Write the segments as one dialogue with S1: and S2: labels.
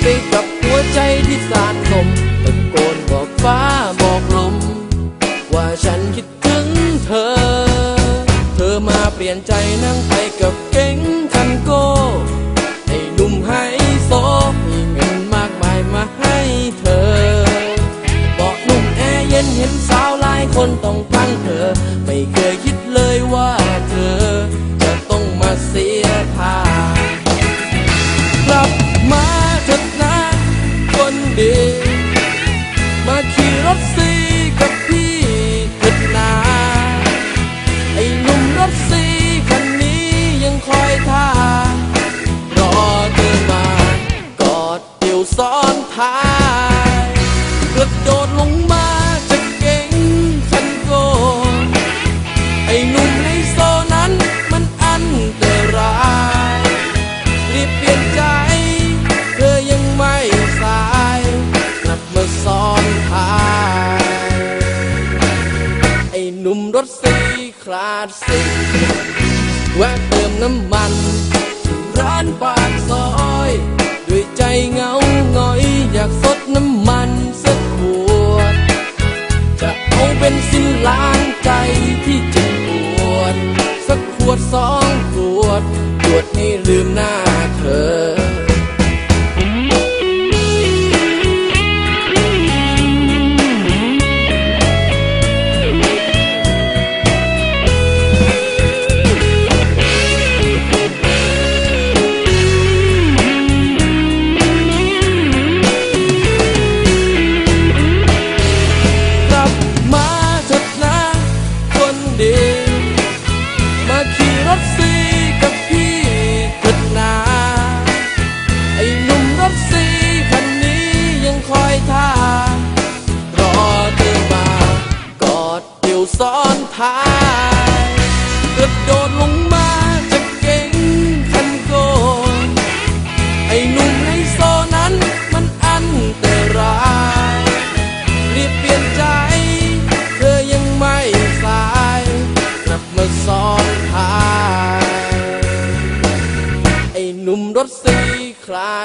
S1: ไปกับหัวใจที่สานลมตะโกนบอกฟ้าบอกลม ว่าฉันคิดถึงเธอ เธอมาเปลี่ยนใจนั่งไปกับเก๋งทันโก้ไอ้หนุ่มไฮโซมีเงินมากมายมาให้เธอ บอกหนุ่มแอร์เย็นเห็นสาวหลายคนต้อง hard to see. Work the mind.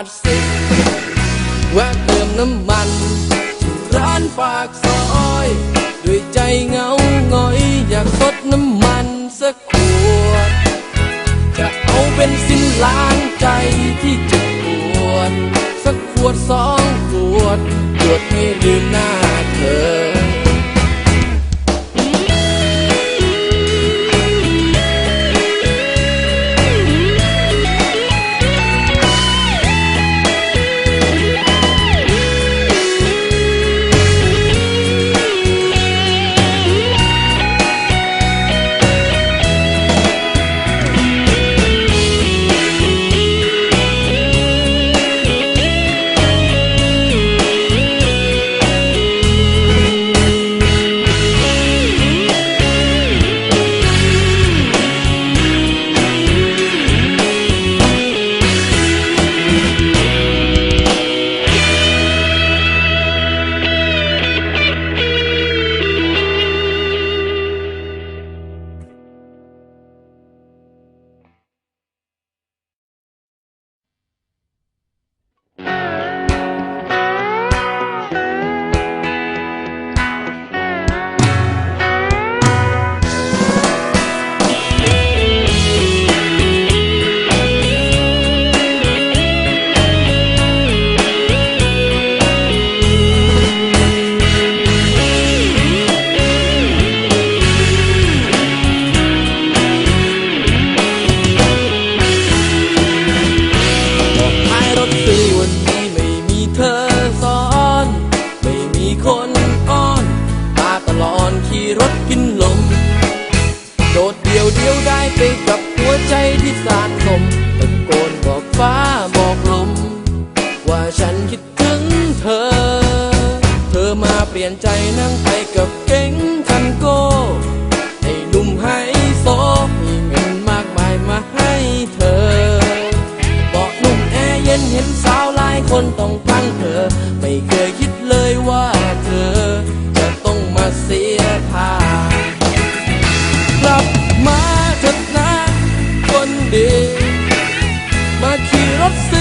S1: ดสิบแวะเติมน้ำมัน ร้านปากซอย ด้วยใจเงาหงอย อยากสดน้ำมันสักขวด จะเอาเป็นสิ้นล้างใจที่เจ็บปวด สักขวดสองขวดหวดให้ลืมหน้าเธอ I've seen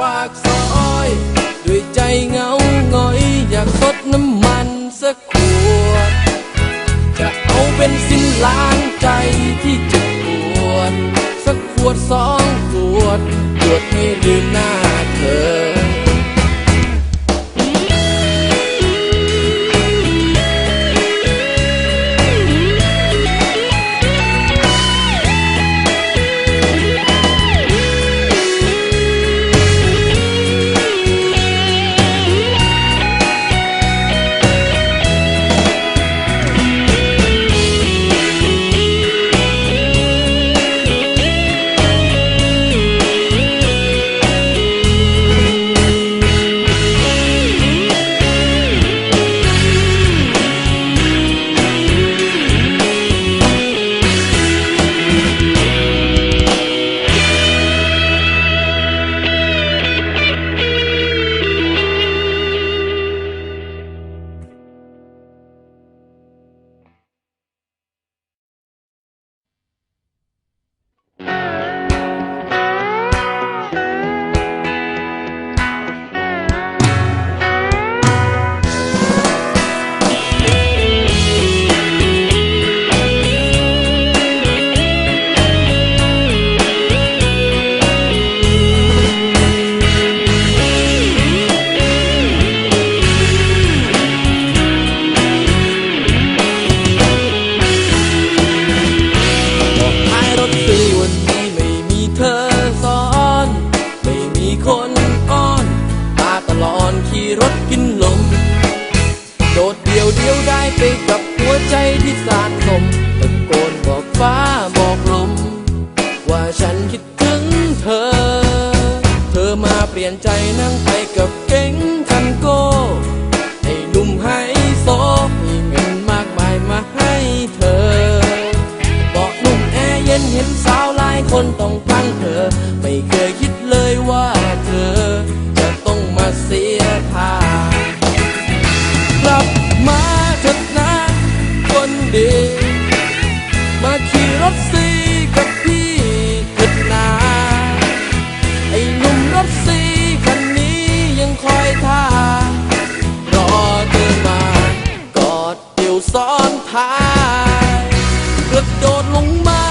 S1: ปากซอย ด้วยใจเหงาหงอย อยากสดน้ำมันสักขวด จะเอาเป็นสิ้นล้างใจที่เจ็บปวด สักขวดสองขวดขวดให้ลืมหน้าเธอ เธอ เธอมาเปลี่ยนใจนั่งไปกับเก่งทันโก้ไอ้หนุ่มให้โซมีเงินมากมายมาให้เธอบอกหนุ่มแอร์เย็นเห็นสาวหลายคนต้องพังเธอ ไม่เคยคิดเลยว่าเธอ จะต้องมาเสียท่ากลับมาเถิดนะคนดี กระโดดลงมา